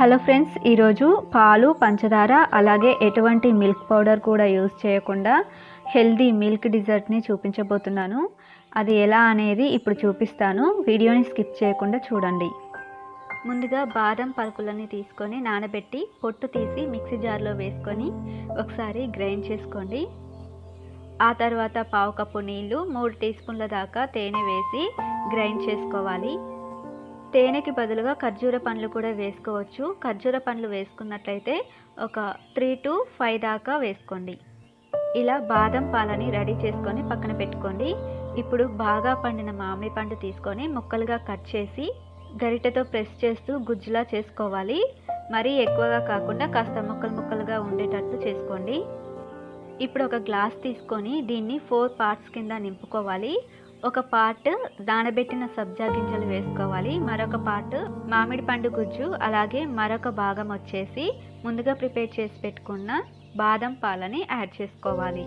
Hello friends ఈరోజు పాలు పంచదార అలాగే ఎటువంటి మిల్క్ పౌడర్ కూడా యూజ్ చేయకుండా హెల్దీ మిల్క్ డిజర్ట్ని చూపించబోతున్నాను. అది ఎలా అనేది ఇప్పుడు చూపిస్తాను. వీడియోని స్కిప్ చేయకుండా చూడండి. ముందుగా బాదం పలుకులని తీసుకొని నానబెట్టి పొట్టు తీసి మిక్సీ జార్లో వేసుకొని ఒకసారి గ్రైండ్ చేసుకోండి. ఆ తర్వాత పావు కప్పు నీళ్ళు మూడు టీ స్పూన్ల దాకా తేనె వేసి గ్రైండ్ చేసుకోవాలి. తేనెకి బదులుగా ఖర్జూర పండ్లు కూడా వేసుకోవచ్చు. ఖర్జూర పండ్లు వేసుకున్నట్లయితే ఒక త్రీ టు ఫైవ్ దాకా వేసుకోండి. ఇలా బాదం పాలని రెడీ చేసుకొని పక్కన పెట్టుకోండి. ఇప్పుడు బాగా పండిన మామిడి పండు తీసుకొని ముక్కలుగా కట్ చేసి గరిటెతో ప్రెస్ చేస్తూ గుజ్జులా చేసుకోవాలి. మరీ ఎక్కువగా కాకుండా కాస్త ముక్కలు ముక్కలుగా ఉండేటట్టు చేసుకోండి. ఇప్పుడు ఒక గ్లాస్ తీసుకొని దీన్ని ఫోర్ పార్ట్స్ కింద నింపుకోవాలి. ఒక పార్ట్ దానబెట్టిన సబ్జా గింజలు వేసుకోవాలి. మరొక పార్ట్ మామిడి పండు గుజ్జు అలాగే మరొక భాగం వచ్చేసి ముందుగా ప్రిపేర్ చేసి పెట్టుకున్న బాదం పాలని యాడ్ చేసుకోవాలి.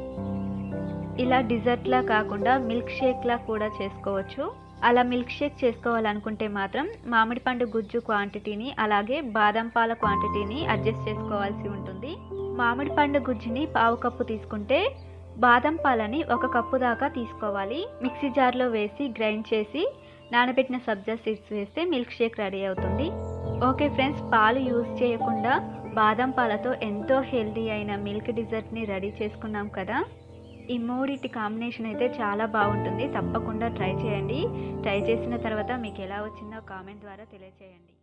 ఇలా డిజర్ట్లా కాకుండా మిల్క్ షేక్లా కూడా చేసుకోవచ్చు. అలా మిల్క్ షేక్ చేసుకోవాలనుకుంటే మాత్రం మామిడి పండు గుజ్జు క్వాంటిటీని అలాగే బాదం పాల క్వాంటిటీని అడ్జస్ట్ చేసుకోవాల్సి ఉంటుంది. మామిడి పండు గుజ్జుని పావు కప్పు తీసుకుంటే బాదం పాలని ఒక కప్పు దాకా తీసుకోవాలి. మిక్సీ జార్లో వేసి గ్రైండ్ చేసి నానబెట్టిన సబ్జా సీడ్స్ వేస్తే మిల్క్ షేక్ రెడీ అవుతుంది. ఓకే ఫ్రెండ్స్ పాలు యూజ్ చేయకుండా బాదం పాలతో ఎంతో హెల్దీ అయిన మిల్క్ డిజర్ట్ని రెడీ చేసుకున్నాం కదా. ఈ మూడింటి కాంబినేషన్ అయితే చాలా బాగుంటుంది. తప్పకుండా ట్రై చేయండి. ట్రై చేసిన తర్వాత మీకు ఎలా వచ్చిందో కామెంట్ ద్వారా తెలియచేయండి.